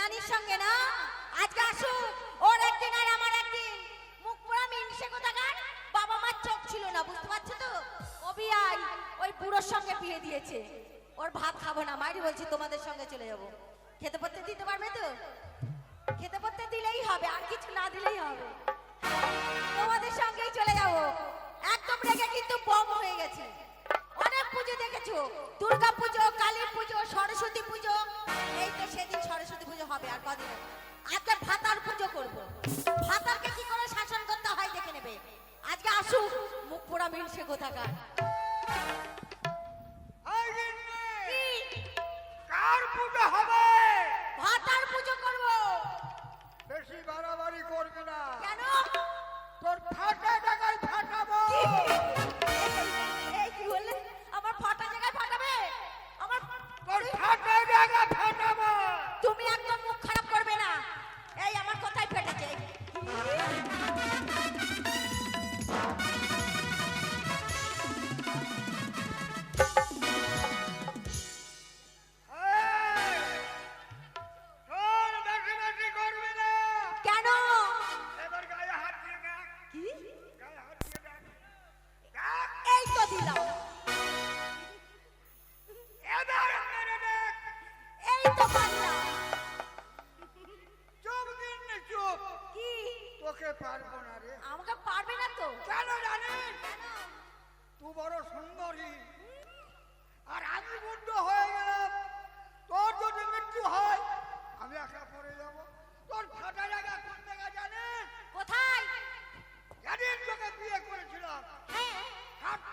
নানির সঙ্গে না? আজকে আসুক। ওর একদিন আর আমার একদিন। মুখ পোড়া মিনসে কোথাকার বাবা মার চোখ ছিল না, বুঝতে পারছ তো? অবিয়াই ওই বুড়োর সঙ্গে বিয়ে দিয়েছে। ওর ভাত খাব না। মাইরি বলছি তোমাদের সঙ্গে চলে যাব। খেতে পড়তে দিতে পারবে তো? খেতে পড়তে দিলেই হবে, আর কিছু না দিলেই হবে। তোমাদের সঙ্গেই চলে যাব। একদম রেগে কিন্তু বম হয়ে গেছে। দুর্গা পুজো কালী পুজো সরস্বতী পুজো এই তো সেদিন সরস্বতী পুজো হবে আর কদিন। আজকে ভাতার পুজো করব। ভাতারকে কি করে শাসন করতে হয় দেখে নেবে? আজকে আসুক মুখ পোড়া মিলছে কোথাকার? কার পুজো হবে? ভাতার পুজো করব। বেশি বাড়াবাড়ি করবে না। কেন? তোর ফাটা টাকায় ফাটাবো।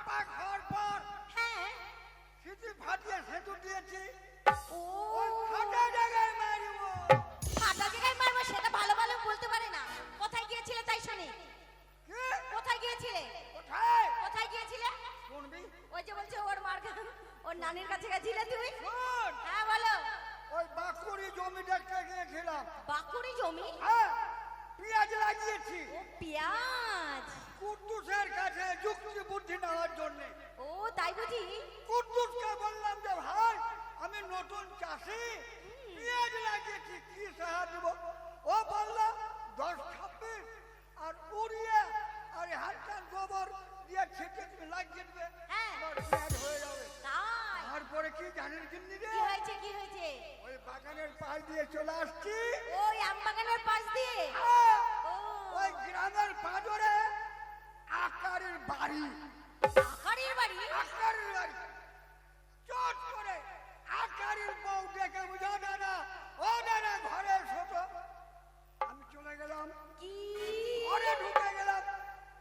হাত হওয়ার পর। হ্যাঁ। স্মৃতি ফাটিয়ে সেতু দিয়েছি। ও। ফাটা গেলাম কি? ঘরে ঢুকে গেলাম।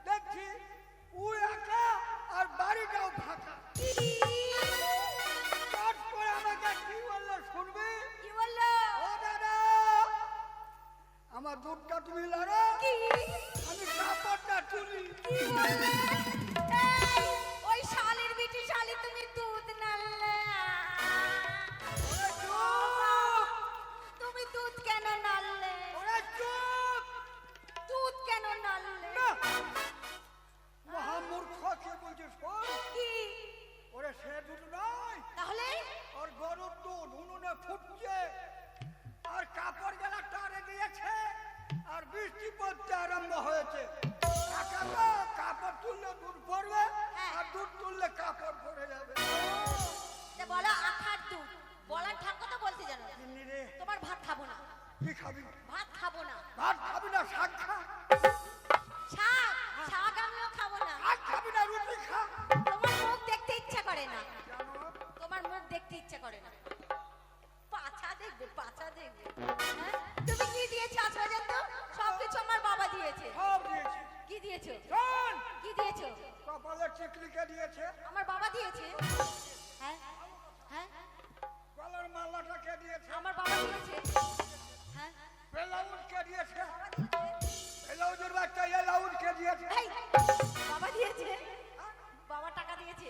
দেখছি ও একা আর বাড়িটাও ফাঁকা। চট করে আমাকে কি বলল শুনবি? কি বলল? ও দাদা আমার দুধটা তুমি লড়ো। আমি কাপড়টা তুলি। কি বললে? ওই শালির বিটি শালি তুমি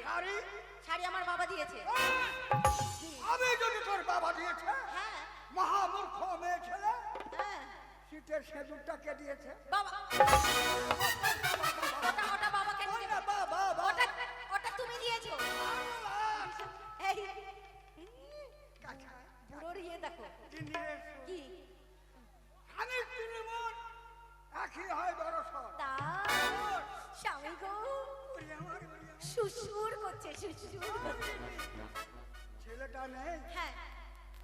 শাড়ি শাড়ি আমার বাবা দিয়েছে। আমি যদি তোর বাবা দিয়েছে হ্যাঁ। মহামূর্খ মেয়ে ছেলে হ্যাঁ। শীতের কে দিয়েছে? তুমি দিয়েছ। ইয়ে দেখো। আমি তিন মন হয় বড় স্বামী গো। সুসুর করছে সুসুর ছেলেটা নেই? হ্যাঁ।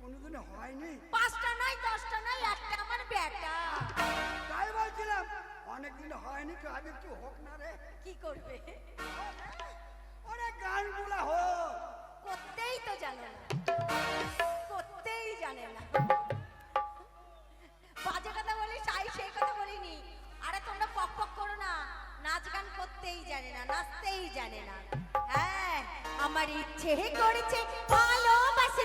কোনোদিন হয়নি? পাঁচটা নয় দশটা নয় একটা আমার বেটা। তাই বলছিলাম অনেকদিন হয়নি তো আমি একটু হোক না রে। কি করবে? ওরে গানগুলা হোক। করতেই তো জানে না। করতেই জানে না। নাচ গান করতেই জানে না নাচতেই জানে না। হ্যাঁ আমার ইচ্ছে করেছে ভালোবাসতে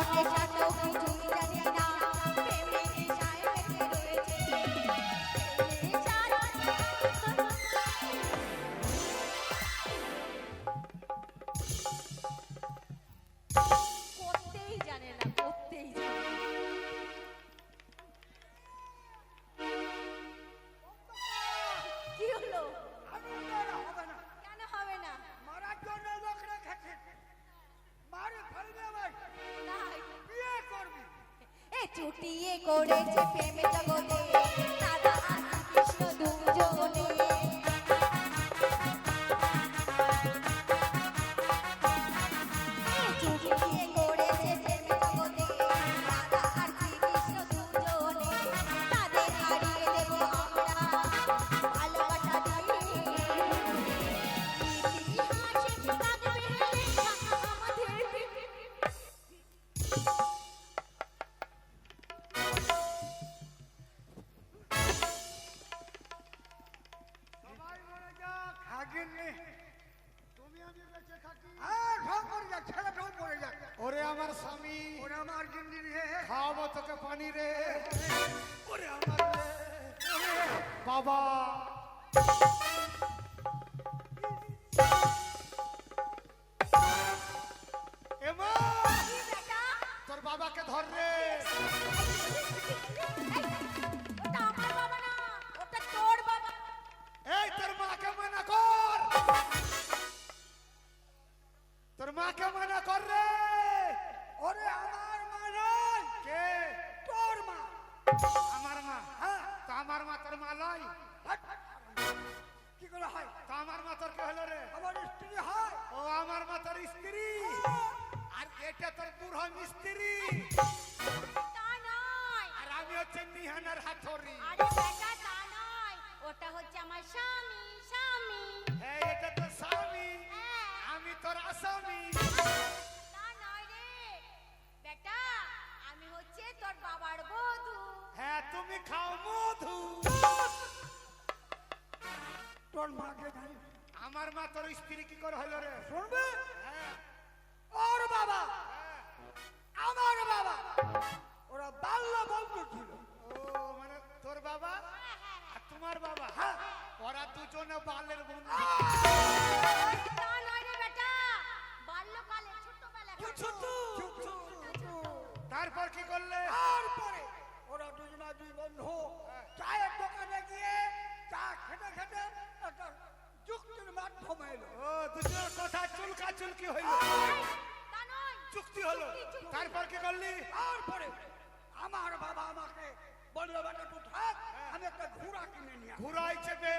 Okay. করেছে প্রেমে জগতে। বুড়ো মিস্ত্রি তা নয়। আর আমি হচ্ছে নিহানার হাথরি। আরে বেটা তা নয়। ওটা হচ্ছে আমার স্বামী স্বামী। এই এটা তোর স্বামী। হ্যাঁ, আমি তোর আসামি। তা নয় রে। বেটা আমি হচ্ছে তোর বাবার বধূ। হ্যাঁ তুমি খাও মধু। তোর মাকে জানি আমার মা তোর স্ত্রী কি করে হলো রে? শুনবে? হ্যাঁ। ওর বাবা। দুজনে বালের বন্ধু। তা নয় রে বেটা বাল্যকালে ছোটবেলা ছোট তারপর কি করলে? তারপরে ওরা দুজনা দুই বন্ধু চায়ের দোকানে গিয়ে চা খেতে খেতে একটা যুক্তির মাধ্যমে এলো। ও দুজনের কথা চুলকা চুলকি হইল। চুক্তি হলো। তারপর কি করলি? তারপরে আমার বাবা আমাকে বলল বেটা তুই থাক আমি একটা ঘোড়া কিনে নিয়ে। ঘুরাই চেপে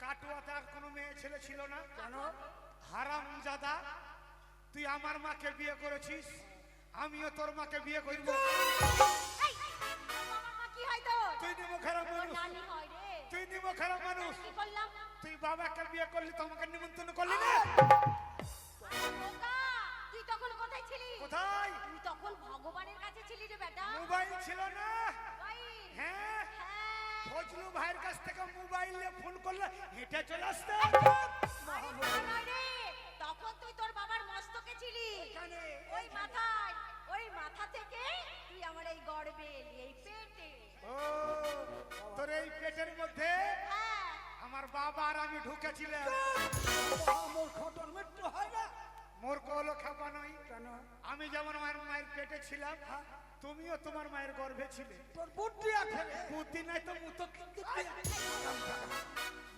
টক টক কোনো? মেয়ে ছেলে ছিল না? কেন? হারাম জাদা তুই আমার মাকে বিয়ে করেছিস? আমিও তোর মাকে বিয়ে করব। তুই মুখের তুই বাবাকে বিয়ে করলি তোমাকে নিমন্ত্রণ করলি না? তুই তখন কোথায় ছিলি? কোথায়? তুই তখন ভগবানের কাছে ছিলি রে বেটা। মোবাইল ছিল না? হ্যাঁ? হ্যাঁ। ফজলু ভাইয়ের কাছ থেকে মোবাইলে ফোন করলে হেঁটে চলে আসতে? আরে তা নয় রে, তখন তুই তোর বাবার মস্তকে ছিলি। ওই মাথায় ওই মাথা থেকে তুই আমার এই গর্বে এই পেটে। ও তোর এই পেটের মধ্যে হ্যাঁ। আর আমি ঢুকেছিলাম। খটর মৃত্যু হয় না। মোর কলো খাপা নই কেন? আমি যেমন আমার মায়ের পেটে ছিলাম তুমিও তোমার মায়ের গর্ভে ছিলে। তোর বুদ্ধি আছে বুদ্ধি নাই তো মুতো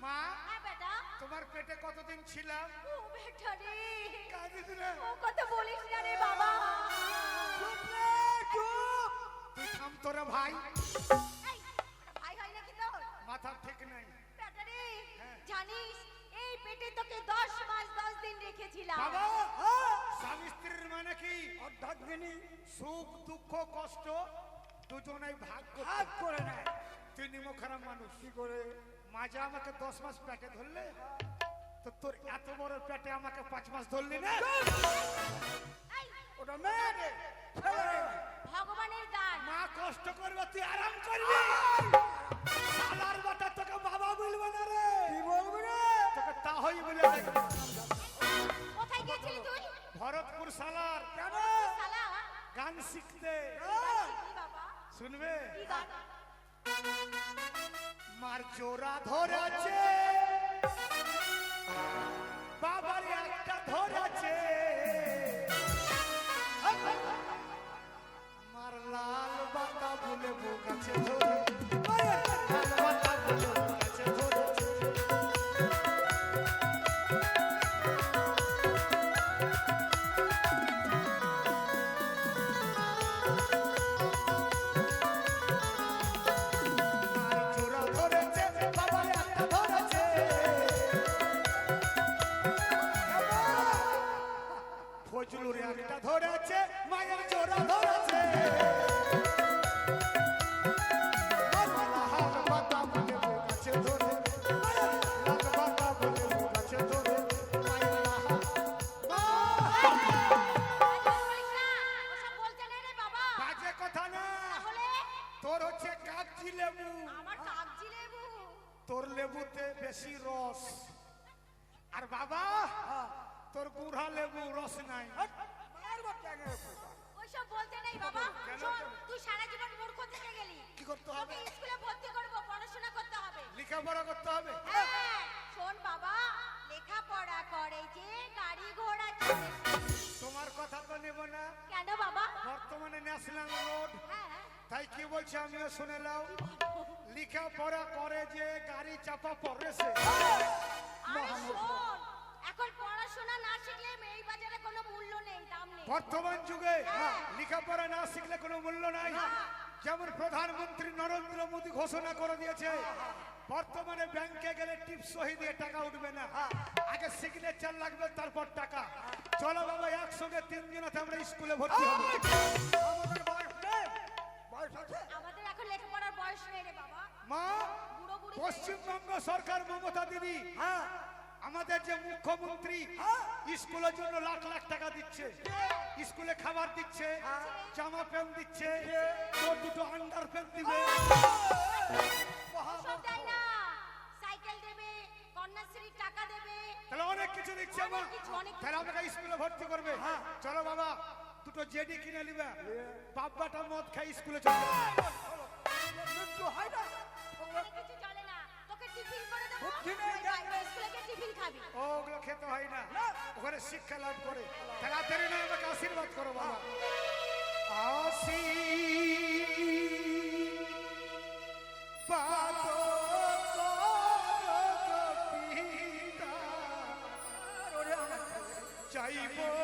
মা হ্যাঁ তোমার পেটে কতদিন ছিলাম? ও বেটা রে। কাঁদিস না। ও কথা বলিস না রে বাবা। চুপ রে, চুপ। তুই থাম তোরা ভাই। জানিস এই পেটে তোকে দশ মাস দশ দিন রেখেছিলাম। বাবা! হ্যাঁ, স্বামী স্ত্রীর মানে কি? অর্ধাঙ্গিনী সুখ দুঃখ কষ্ট দুজনেই ভাগ করতে। করে নেয়। তুই নিমো মানুষ। কি করে? মাঝে আমাকে দশ মাস পেটে ধরলে? তো তোর এত বড় পেটে আমাকে পাঁচ মাস ধরলি না? এই, ওটা মেয়ে। ভগবানের দান মা কষ্ট করবে তুই আরাম করবি। শালার বাটা তোকে বাবা বলবে না রে। তাহই বলে কোথায় গিয়েছিলি তুই? ভরতপুর শালার কেন সালা? গান শিখতে। শুনবে? মার জোড়া ধরেছে। বাবার একটা ধরেছে। মার লাল বাতা বলে বোকাছে ধরে। কথা না। তাহলে? তোর হচ্ছে কাগজি লেবু। আমার কাগজি লেবু। তোর লেবুতে বেশি রস। আর বাবা তোর গুড়া লেবু রস নাই। ওইসব বলতে নেই বাবা। শোন তুই সারা জীবন মূর্খ থেকে গেলি। কি করতে হবে? স্কুলে ভর্তি করব পড়াশোনা করতে হবে। লেখাপড়া করতে হবে? হ্যাঁ। শোন বাবা লেখাপড়া করে যে গাড়ি ঘোড়া চলে। তোমার কথা তো নেব না। কেন বাবা? বর্তমানে ন্যাশনাল রোড। হ্যাঁ তাই কি বলছে আমিও শুনে নাও। লেখাপড়া করে যে গাড়ি চাপা পড়েছে। এখন পড়াশোনা না শিখলে এই বাজারে কোনো মূল্য নেই দাম নেই। বর্তমান যুগে হ্যাঁ। লেখাপড়া না শিখলে কোনো মূল্য নাই। যেমন প্রধানমন্ত্রী নরেন্দ্র মোদী ঘোষণা করে দিয়েছে বর্তমানে ব্যাংকে গেলে টিপস সহি দিয়ে টাকা উঠবে না। আগে সিগনেচার লাগবে তারপর টাকা। চলো বাবা একসঙ্গে তিনজনাতে আমরা স্কুলে ভর্তি হব। আমাদের বয়স নেই। বয়স আছে? আমাদের এখন লেখাপড়ার বয়স নেই রে বাবা। মা পশ্চিমবঙ্গ সরকার মমতা দিদি হ্যাঁ আমাদের যে মুখ্যমন্ত্রী হ্যাঁ। স্কুলের জন্য লাখ লাখ টাকা দিচ্ছে। স্কুলে খাবার দিচ্ছে জামা প্যান্ট দিচ্ছে তোর দুটো আন্ডার প্যান্ট দিবে সব দেয় না সাইকেল দেবে কন্যাশ্রীর টাকা দেবে তাহলে অনেক কিছু দিচ্ছে কিছু। তাহলে আমাকে স্কুলে ভর্তি করবে। হ্যাঁ। চলো বাবা দুটো জেডি কিনে নিবে। বাব্বাটা মদ খাই স্কুলে চলে। মৃত্যু হয় না। অনেক কিছু চলে না। তোকে টিফিন করে দেবো। বুদ্ধি নেই, ওই বাইরে স্কুলে গিয়ে টিফিন খাবি। ও ওগুলো খেতে হয় না। ওখানে শিক্ষা লাভ করে। তাড়াতাড়ি না আমাকে আশীর্বাদ করো বাবা। আসি চাইব